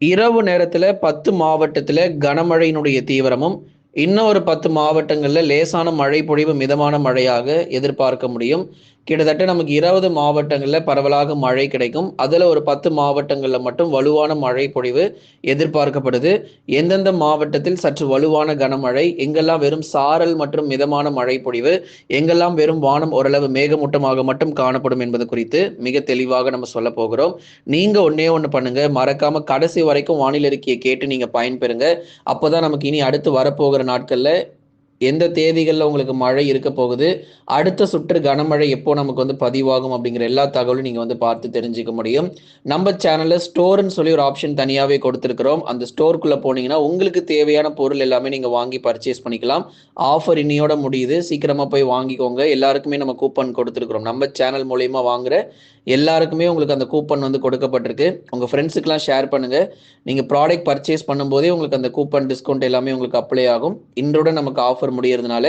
இரவு நேரத்துல பத்து மாவட்டத்துல கனமழையினுடைய தீவிரமும் இன்னும் ஒரு பத்து மாவட்டங்கள்ல லேசான மழை பொழிவு மிதமான மழையாக எதிர்பார்க்க முடியும். கிட்டத்தட்ட நமக்கு இருபது மாவட்டங்களில் பரவலாக மழை கிடைக்கும். அதில் ஒரு பத்து மாவட்டங்களில் மட்டும் வலுவான மழை பொழிவு எதிர்பார்க்கப்படுது. எந்தெந்த மாவட்டத்தில் சற்று வலுவான கனமழை எங்கெல்லாம் வெறும் சாரல் மற்றும் மிதமான மழை பொழிவு எங்கெல்லாம் வெறும் வானம் ஓரளவு மேகமூட்டமாக மட்டும் காணப்படும் என்பது குறித்து மிக தெளிவாக நம்ம சொல்ல போகிறோம். நீங்கள் ஒன்றே ஒன்று பண்ணுங்க. மறக்காம கடைசி வரைக்கும் வானிலை அறிக்கையை கேட்டு நீங்கள் பயன்பெறுங்க. அப்போதான் நமக்கு இனி அடுத்து வரப்போகிற நாட்களில் எந்த தேதிகளில் உங்களுக்கு மழை இருக்க போகுது? அடுத்த சுற்று கனமழை எப்போ நமக்கு வந்து பதிவாகும் அப்படிங்கிற எல்லா தகவலும் நீங்கள் வந்து பார்த்து தெரிஞ்சுக்க முடியும். நம்ம சேனலில் ஸ்டோர்னு சொல்லி ஒரு ஆப்ஷன் தனியாகவே கொடுத்துருக்குறோம். அந்த ஸ்டோருக்குள்ளே போனீங்கன்னா உங்களுக்கு தேவையான பொருள் எல்லாமே நீங்கள் வாங்கி பர்ச்சேஸ் பண்ணிக்கலாம். ஆஃபர் இன்னையோட முடியுது. சீக்கிரமாக போய் வாங்கிக்கோங்க. எல்லாருக்குமே நம்ம கூப்பன் கொடுத்துருக்குறோம். நம்ம சேனல் மூலயமா வாங்குற எல்லாருக்குமே உங்களுக்கு அந்த கூப்பன் வந்து கொடுக்கப்பட்டிருக்கு. உங்கள் ஃப்ரெண்ட்ஸுக்கெல்லாம் ஷேர் பண்ணுங்கள் நீங்கள் ப்ராடக்ட் பர்ச்சேஸ் பண்ணும்போதே உங்களுக்கு அந்த கூப்பன் டிஸ்கவுண்ட் எல்லாமே உங்களுக்கு அப்ளை ஆகும். இன்றோட நமக்கு ஆஃபர் முடியறதுனால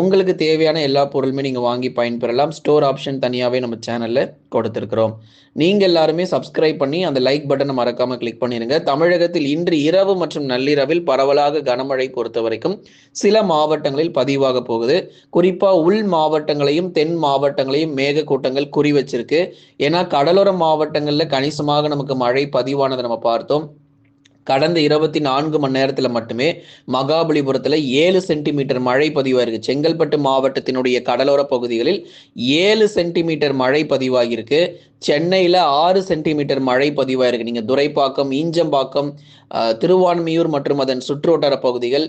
உங்களுக்கு தேவையான எல்லா பொருளுமே நீங்கள் வாங்கி பயன்பெறலாம். ஸ்டோர் ஆப்ஷன் தனியாகவே நம்ம சேனலில் கொடுத்துருக்குறோம். நீங்கள் எல்லாருமே சப்ஸ்கிரைப் பண்ணி அந்த லைக் பட்டனை மறக்காமல் கிளிக் பண்ணிடுங்க தமிழகத்தில் இன்று இரவு மற்றும் நள்ளிரவில் பரவலாக கனமழை பொறுத்த வரைக்கும் சில மாவட்டங்களில் பதிவாக போகுது. குறிப்பாக உள் மாவட்டங்களையும் தென் மாவட்டங்களையும் மேக கூட்டங்கள் குறி வச்சிருக்கு. ஏன்னா கடலோர மாவட்டங்களில் கணிசமாக நமக்கு மழை பதிவானதை நம்ம பார்த்தோம். கடந்த இருபத்தி நான்கு மணி நேரத்தில் மட்டுமே மகாபலிபுரத்தில் ஏழு சென்டிமீட்டர் மழை பதிவாயிருக்கு. செங்கல்பட்டு மாவட்டத்தினுடைய கடலோர பகுதிகளில் ஏழு சென்டிமீட்டர் மழை பதிவாகியிருக்கு சென்னையில் ஆறு சென்டிமீட்டர் மழை பதிவாயிருக்கு. நீங்கள் துரைப்பாக்கம் ஈஞ்சம்பாக்கம் திருவான்மியூர் மற்றும் அதன் சுற்றுவட்டார பகுதிகள்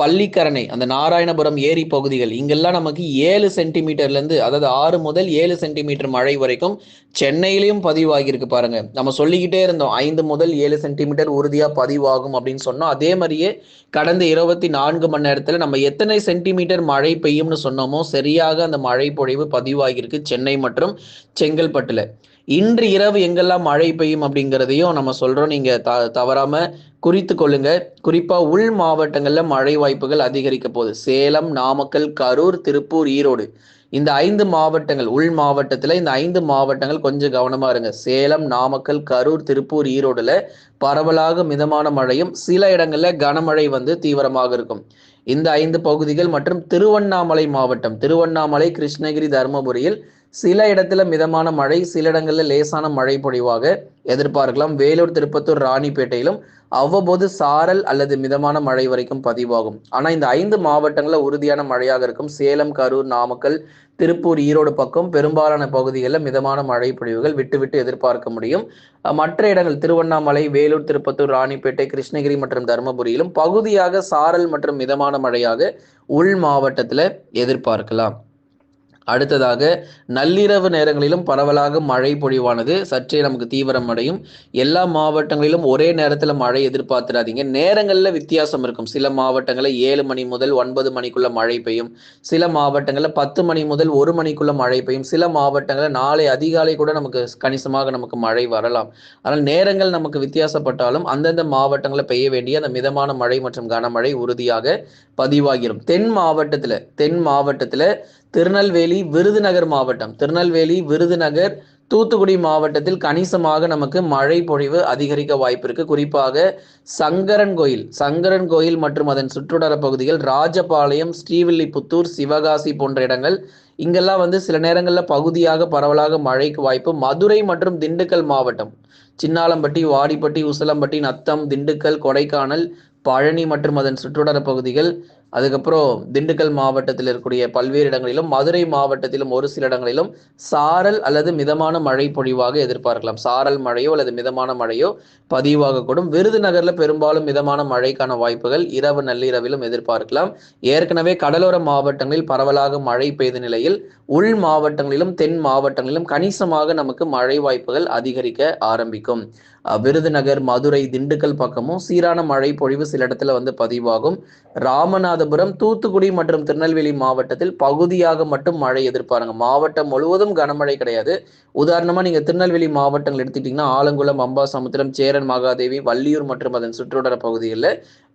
பள்ளிக்கரணை அந்த நாராயணபுரம் ஏரி பகுதிகள் இங்கெல்லாம் நமக்கு ஏழு சென்டிமீட்டர்லேருந்து அதாவது ஆறு முதல் ஏழு சென்டிமீட்டர் மழை வரைக்கும் சென்னையிலையும் பதிவாகியிருக்கு பாருங்க. நம்ம சொல்லிக்கிட்டே இருந்தோம் ஐந்து முதல் ஏழு சென்டிமீட்டர் உறுதியாக பதிவாகும் அப்படின்னு சொன்னோம். அதே மாதிரியே கடந்த இருபத்தி நான்கு மணி நேரத்தில் நம்ம எத்தனை சென்டிமீட்டர் மழை பெய்யும்னு சொன்னோமோ சரியாக அந்த மழை பொழிவு பதிவாகியிருக்கு சென்னை மற்றும் செங்கல்பட்டுல. இன்று இரவு எங்கெல்லாம் மழை பெய்யும் அப்படிங்கிறதையும் நம்ம சொல்றோம். நீங்க த தவறாம குறித்து கொள்ளுங்க குறிப்பா உள் மாவட்டங்கள்ல மழை வாய்ப்புகள் அதிகரிக்க போகுது. சேலம் நாமக்கல் கரூர் திருப்பூர் ஈரோடு. இந்த ஐந்து மாவட்டங்கள் உள் மாவட்டத்துல இந்த ஐந்து மாவட்டங்கள் கொஞ்சம் கவனமா இருங்க. சேலம் நாமக்கல் கரூர் திருப்பூர் ஈரோடுல பரவலாக மிதமான மழையும் சில இடங்கள்ல கனமழை வந்து தீவிரமாக இருக்கும். இந்த ஐந்து பகுதிகள் மற்றும் திருவண்ணாமலை மாவட்டம் திருவண்ணாமலை கிருஷ்ணகிரி தருமபுரியில் சில இடத்துல மிதமான மழை சில இடங்களில் லேசான மழை பொழிவாக எதிர்பார்க்கலாம். வேலூர் திருப்பத்தூர் ராணிப்பேட்டையிலும் அவ்வப்போது சாரல் அல்லது மிதமான மழை வரைக்கும் பதிவாகும். ஆனா இந்த ஐந்து மாவட்டங்களில் உறுதியான மழையாக இருக்கும் சேலம் கரூர் நாமக்கல் திருப்பூர் ஈரோடு பக்கம் பெரும்பாலான பகுதிகளில் மிதமான மழை பொழிவுகள் விட்டு விட்டு எதிர்பார்க்க முடியும். மற்ற இடங்கள் திருவண்ணாமலை வேலூர் திருப்பத்தூர் ராணிப்பேட்டை கிருஷ்ணகிரி மற்றும் தருமபுரியிலும் பகுதியாக சாரல் மற்றும் மிதமான மழையாக உள் மாவட்டத்தில் எதிர்பார்க்கலாம். அடுத்ததாக நள்ளிரவு நேரங்களிலும் பரவலாக மழை பொழிவானது. சற்றே நமக்கு தீவிரம் அடையும். எல்லா மாவட்டங்களிலும் ஒரே நேரத்தில் மழை எதிர்பார்த்துடாதீங்க நேரங்களில் வித்தியாசம் இருக்கும். சில மாவட்டங்களில் ஏழு மணி முதல் ஒன்பது மணிக்குள்ள மழை பெய்யும். சில மாவட்டங்களில் பத்து மணி முதல் ஒரு மணிக்குள்ள மழை பெய்யும். சில மாவட்டங்களில் நாளை அதிகாலை கூட நமக்கு கணிசமாக நமக்கு மழை வரலாம். ஆனால் நேரங்கள் நமக்கு வித்தியாசப்பட்டாலும் அந்தந்த மாவட்டங்களில் பெய்ய வேண்டிய அந்த மிதமான மழை மற்றும் கனமழை உறுதியாக பதிவாகிடும் தென் மாவட்டத்தில் தென் மாவட்டத்தில் திருநெல்வேலி விருதுநகர் மாவட்டம். திருநெல்வேலி விருதுநகர் தூத்துக்குடி மாவட்டத்தில் கணிசமாக நமக்கு மழை பொழிவு அதிகரிக்க வாய்ப்பு இருக்கு. குறிப்பாக சங்கரன் கோயில் சங்கரன் கோயில் மற்றும் அதன் சுற்றுடர பகுதிகள் ராஜபாளையம் ஸ்ரீவில்லிபுத்தூர் சிவகாசி போன்ற இடங்கள் இங்கெல்லாம் வந்து சில நேரங்களில் பகுதியாக பரவலாக மழைக்கு வாய்ப்பு. மதுரை மற்றும் திண்டுக்கல் மாவட்டம் சின்னாலம்பட்டி வாடிப்பட்டி உசலம்பட்டி நத்தம் திண்டுக்கல் கொடைக்கானல் பழனி மற்றும் அதன் சுற்றுவட்டார பகுதிகள் அதுக்கப்புறம் திண்டுக்கல் மாவட்டத்தில் இருக்கக்கூடிய பல்வேறு இடங்களிலும் மதுரை மாவட்டத்திலும் ஒரு சில இடங்களிலும் சாரல் அல்லது மிதமான மழை பொழிவாக எதிர்பார்க்கலாம். சாரல் மழையோ அல்லது மிதமான மழையோ பதிவாகக்கூடும் விருதுநகர்ல பெரும்பாலும் மிதமான மழைக்கான வாய்ப்புகள் இரவு நள்ளிரவிலும் எதிர்பார்க்கலாம். ஏற்கனவே கடலோர மாவட்டங்களில் பரவலாக மழை பெய்த நிலையில் உள் மாவட்டங்களிலும் தென் மாவட்டங்களிலும் கணிசமாக நமக்கு மழை வாய்ப்புகள் அதிகரிக்க ஆரம்பிக்கும். விருதுநகர் மதுரை திண்டுக்கல் பக்கமும் சீரான மழை பொழிவு சில இடத்துல வந்து பதிவாகும். ராமநாதபுரம் தூத்துக்குடி மற்றும் திருநெல்வேலி மாவட்டத்தில் பகுதியாக மட்டும் மழை எதிர்பாருங்க. மாவட்டம் முழுவதும் கனமழை கிடையாது. உதாரணமா நீங்க திருநெல்வேலி மாவட்டங்கள் எடுத்துட்டீங்கன்னா ஆலங்குளம் அம்பாசமுத்திரம் சேரன் மகாதேவி வள்ளியூர் மற்றும் அதன் சுற்றுவட்டார பகுதிகளில்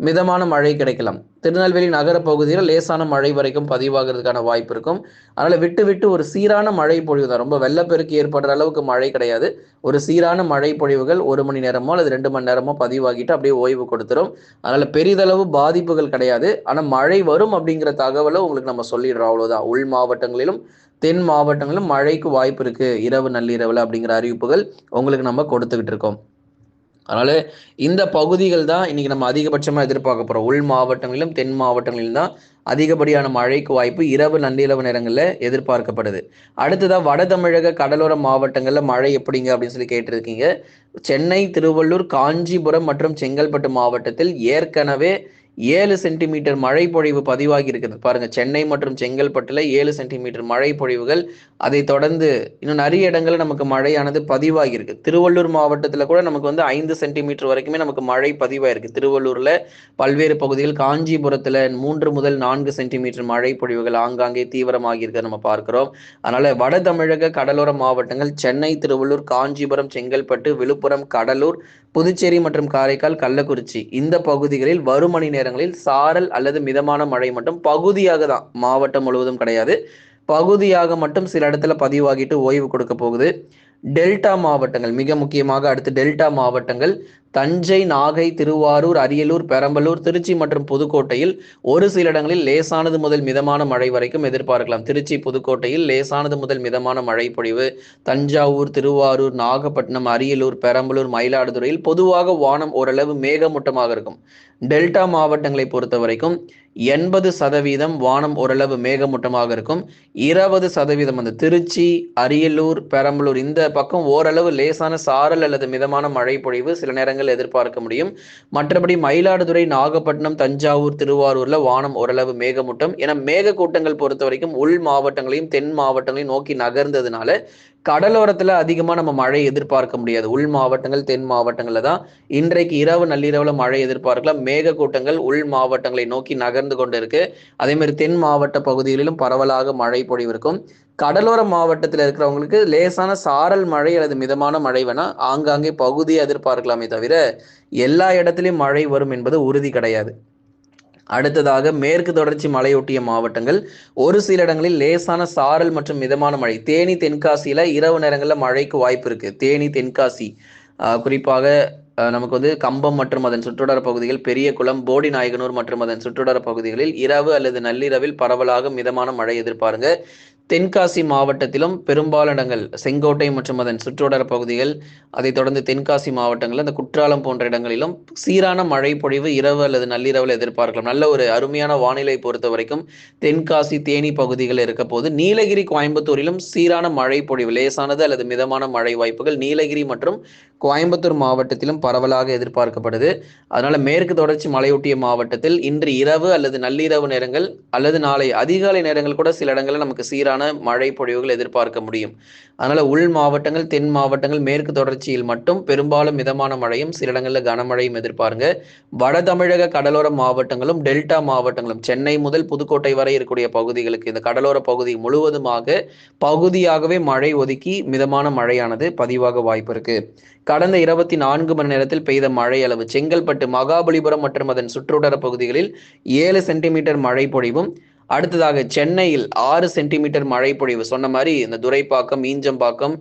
மிதமான மழை கிடைக்கலாம். திருநெல்வேலி நகர பகுதியில் லேசான மழை வரைக்கும் பதிவாகிறதுக்கான வாய்ப்பு இருக்கும். அதனால் விட்டு விட்டு ஒரு சீரான மழை பொழிவு தான். ரொம்ப வெள்ளப்பெருக்கு ஏற்படுற அளவுக்கு மழை கிடையாது. ஒரு சீரான மழை பொழிவுகள் ஒரு மணி நேரமோ அல்லது ரெண்டு மணி நேரமோ பதிவாகிட்டு அப்படியே ஓய்வு கொடுத்துரும். அதனால் பெரிதளவு பாதிப்புகள் கிடையாது. ஆனால் மழை வரும் அப்படிங்கிற தகவலை உங்களுக்கு நம்ம சொல்லிடுறோம். அவ்வளோதான் உள் மாவட்டங்களிலும் தென் மாவட்டங்களிலும் மழைக்கு வாய்ப்பு இருக்குது இரவு நள்ளிரவில் அப்படிங்கிற அறிவிப்புகள் உங்களுக்கு நம்ம கொடுத்துக்கிட்டு இருக்கோம். அதனால இந்த பகுதிகள் தான் இன்னைக்கு நம்ம அதிகபட்சமாக எதிர்பார்க்க போகிறோம் உள் மாவட்டங்களிலும் தென் மாவட்டங்களிலும் தான் அதிகப்படியான மழைக்கு வாய்ப்பு இரவு நள்ளிரவு நேரங்களில் எதிர்பார்க்கப்படுது. அடுத்ததாக வட தமிழக கடலோர மாவட்டங்களில் மழை எப்படிங்க அப்படின்னு சொல்லி கேட்டிருக்கீங்க. சென்னை திருவள்ளூர் காஞ்சிபுரம் மற்றும் செங்கல்பட்டு மாவட்டத்தில் ஏற்கனவே ஏழு சென்டிமீட்டர் மழை பொழிவு பதிவாகி இருக்குது. பாருங்க சென்னை மற்றும் செங்கல்பட்டுல ஏழு சென்டிமீட்டர் மழை பொழிவுகள் அதை தொடர்ந்து இன்னும் நிறைய இடங்கள்ல நமக்கு மழையானது பதிவாகி இருக்கு. திருவள்ளூர் மாவட்டத்துல கூட நமக்கு வந்து ஐந்து சென்டிமீட்டர் வரைக்குமே நமக்கு மழை பதிவாயிருக்கு. திருவள்ளூர்ல பல்வேறு பகுதிகள் காஞ்சிபுரத்துல மூன்று முதல் நான்கு சென்டிமீட்டர் மழை பொழிவுகள் ஆங்காங்கே தீவிரமாகி இருக்க நம்ம பார்க்கிறோம். அதனால வட தமிழக கடலோர மாவட்டங்கள் சென்னை திருவள்ளூர் காஞ்சிபுரம் செங்கல்பட்டு விழுப்புரம் கடலூர் புதுச்சேரி மற்றும் காரைக்கால் கள்ளக்குறிச்சி இந்த பகுதிகளில் வரும் மணி நேரங்களில் சாரல் அல்லது மிதமான மழை மட்டும் பகுதியாக தான் மாவட்டம் முழுவதும் கிடையாது. பகுதியாக மட்டும் சில இடத்துல பதிவாகிட்டு ஓய்வு கொடுக்க போகுது. டெல்டா மாவட்டங்கள் மிக முக்கியமாக அடுத்து டெல்டா மாவட்டங்கள் தஞ்சை நாகை திருவாரூர் அரியலூர் பெரம்பலூர் திருச்சி மற்றும் புதுக்கோட்டையில் ஒரு சில இடங்களில் லேசானது முதல் மிதமான மழை வரைக்கும் எதிர்பார்க்கலாம். திருச்சி புதுக்கோட்டையில் லேசானது முதல் மிதமான மழை பொழிவு. தஞ்சாவூர் திருவாரூர் நாகப்பட்டினம் அரியலூர் பெரம்பலூர் மயிலாடுதுறையில் பொதுவாக வானம் ஓரளவு மேகமூட்டமாக இருக்கும். டெல்டா மாவட்டங்களை பொறுத்த வரைக்கும் எண்பது சதவீதம் வானம் ஓரளவு மேகமூட்டமாக இருக்கும். இருபது சதவீதம் அந்த திருச்சி அரியலூர் பெரம்பலூர் இந்த பக்கம் ஓரளவு லேசான சாரல் அல்லது மிதமான மழை பொழிவு சில நேரங்கள் எதிர்பார்க்க முடியும். மற்றபடி மயிலாடுதுறை நாகப்பட்டினம் தஞ்சாவூர் திருவாரூர்ல வானம் ஓரளவு மேகமூட்டம். என மேக கூட்டங்கள் பொறுத்த வரைக்கும் உள் மாவட்டங்களையும் தென் மாவட்டங்களையும் நோக்கி நகர்ந்ததுனால கடலோரத்துல அதிகமா நம்ம மழை எதிர்பார்க்க முடியாது. உள் மாவட்டங்கள் தென் மாவட்டங்கள்ல தான் இன்றைக்கு இரவு நள்ளிரவுல மழை எதிர்பார்க்கலாம். மேக கூட்டங்கள் உள் மாவட்டங்களை நோக்கி நகர்ந்து கொண்டு இருக்கு அதே மாதிரி தென் மாவட்ட பகுதிகளிலும் பரவலாக மழை பொழிவு இருக்கும் கடலோர மாவட்டத்தில் இருக்கிறவங்களுக்கு லேசான சாரல் மழை அல்லது மிதமான மழை வேணா ஆங்காங்கே பகுதியை எதிர்பார்க்கலாமே தவிர எல்லா இடத்துலையும் மழை வரும் என்பது உறுதி கிடையாது. அடுத்ததாக மேற்கு தொடர்ச்சி மலையொட்டிய மாவட்டங்கள் ஒரு சில இடங்களில் லேசான சாரல் மற்றும் மிதமான மழை. தேனி தென்காசியில இரவு நேரங்களில் மழைக்கு வாய்ப்பு இருக்கு. தேனி தென்காசி குறிப்பாக நமக்கு வந்து கம்பம் மற்றும் அதன் சுற்றுடர பகுதிகள் பெரிய குளம் போடி நாயகனூர் மற்றும் அதன் சுற்றுடர பகுதிகளில் இரவு அல்லது நள்ளிரவில் பரவலாக மிதமான மழை எதிர்பாருங்க. தென்காசி மாவட்டத்திலும் பெரும்பாலிடங்கள் செங்கோட்டை மற்றும் அதன் சுற்றுவட்டார பகுதிகள் அதைத் தொடர்ந்து தென்காசி மாவட்டங்கள் அந்த குற்றாலம் போன்ற இடங்களிலும் சீரான மழை பொழிவு இரவு அல்லது நள்ளிரவில் எதிர்பார்க்கலாம். நல்ல ஒரு அருமையான வானிலை பொறுத்த வரைக்கும் தென்காசி தேனி பகுதிகள் இருக்க போது நீலகிரி கோயம்புத்தூரிலும் சீரான மழை பொழிவு லேசானது அல்லது மிதமான மழை வாய்ப்புகள் நீலகிரி மற்றும் கோயம்புத்தூர் மாவட்டத்திலும் பரவலாக எதிர்பார்க்கப்படுது. அதனால மேற்கு தொடர்ச்சி மலையொட்டிய மாவட்டத்தில் இன்று இரவு அல்லது நள்ளிரவு நேரங்கள் அல்லது நாளை அதிகாலை நேரங்கள் கூட சில இடங்களில் நமக்கு சீரான மழை பொழிவுகள் எதிர்பார்க்க முடியும். அதனால உள் மாவட்டங்கள் தென் மாவட்டங்கள் மேற்கு தொடர்ச்சியில் மட்டும் பெரும்பாலும் மிதமான மழையும் சில இடங்களில் கனமழையும் எதிர்பாருங்க. வட தமிழக கடலோர மாவட்டங்களும் டெல்டா மாவட்டங்களும் சென்னை முதல் புதுக்கோட்டை வரை இருக்கக்கூடிய பகுதிகளுக்கு இந்த கடலோர பகுதி முழுவதுமாக பகுதியாகவே மழை ஒதுக்கி மிதமான மழையானது பதிவாக வாய்ப்பு இருக்கு. கடந்த இருபத்தி நான்கு மணி நேரத்தில் பெய்த மழை அளவு செங்கல்பட்டு மகாபலிபுரம் மற்றும் அதன் சுற்றுவட்டார பகுதிகளில் ஏழு சென்டிமீட்டர் மழை பொழிவும் அடுத்ததாக சென்னையில் ஆறு சென்டிமீட்டர் மழை பொழிவு சொன்ன மாதிரி இந்த துரைப்பாக்கம் ஈஞ்சம்பாக்கம்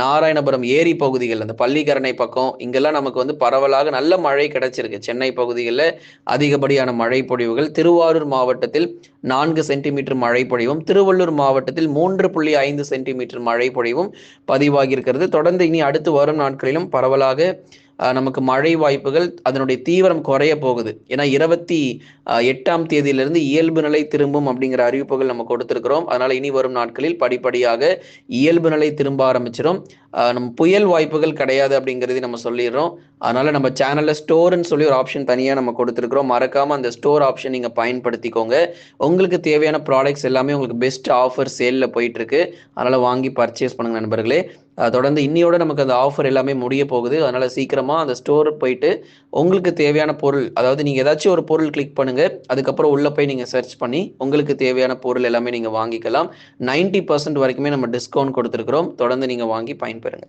நாராயணபுரம் ஏரி பகுதிகள் அந்த பள்ளிக்கரணை பக்கம் இங்கெல்லாம் நமக்கு வந்து பரவலாக நல்ல மழை கிடைச்சிருக்கு. சென்னை பகுதிகளில் அதிகப்படியான மழை பொழிவுகள் திருவாரூர் மாவட்டத்தில் நான்கு சென்டிமீட்டர் மழை பொழிவும் திருவள்ளூர் மாவட்டத்தில் மூன்று புள்ளி ஐந்து சென்டிமீட்டர் மழை பொழிவும் பதிவாகியிருக்கிறது. தொடர்ந்து இனி அடுத்து வரும் நாட்களிலும் பரவலாக நமக்கு மழை வாய்ப்புகள் அதனுடைய தீவிரம் குறைய போகுது. ஏன்னா இருபத்தி எட்டாம் தேதியிலிருந்து இயல்பு நிலை திரும்பும் அப்படிங்கிற அறிவிப்புகள் நம்ம கொடுத்துருக்கிறோம். அதனால இனி வரும் நாட்களில் படிப்படியாக இயல்பு நிலை திரும்ப ஆரம்பிச்சிடும் நம்ம புயல் வாய்ப்புகள் கிடையாது அப்படிங்கிறதை நம்ம சொல்லிடுறோம். அதனால நம்ம சேனல்ல ஸ்டோர்னு சொல்லி ஒரு ஆப்ஷன் தனியாக நம்ம கொடுத்துருக்குறோம். மறக்காம அந்த ஸ்டோர் ஆப்ஷன் நீங்க பயன்படுத்திக்கோங்க. உங்களுக்கு தேவையான ப்ராடக்ட்ஸ் எல்லாமே உங்களுக்கு பெஸ்ட் ஆஃபர் சேலில் போயிட்டு இருக்கு. அதனால வாங்கி பர்ச்சேஸ் பண்ணுங்க நண்பர்களே. தொடர்ந்து இன்னியோட நமக்கு அந்த ஆஃபர் எல்லாமே முடிய போகுது. அதனால சீக்கிரமா அந்த ஸ்டோர் போயிட்டு உங்களுக்கு தேவையான பொருள் அதாவது நீங்க ஏதாச்சும் ஒரு பொருள் கிளிக் பண்ணுங்க. அதுக்கப்புறம் உள்ள போய் நீங்க சர்ச் பண்ணி உங்களுக்கு தேவையான பொருள் எல்லாமே நீங்க வாங்கிக்கலாம். நைன்டி பர்சன்ட் வரைக்குமே நம்ம டிஸ்கவுண்ட் கொடுத்துருக்கிறோம். தொடர்ந்து நீங்க வாங்கி பயன்பெறுங்க.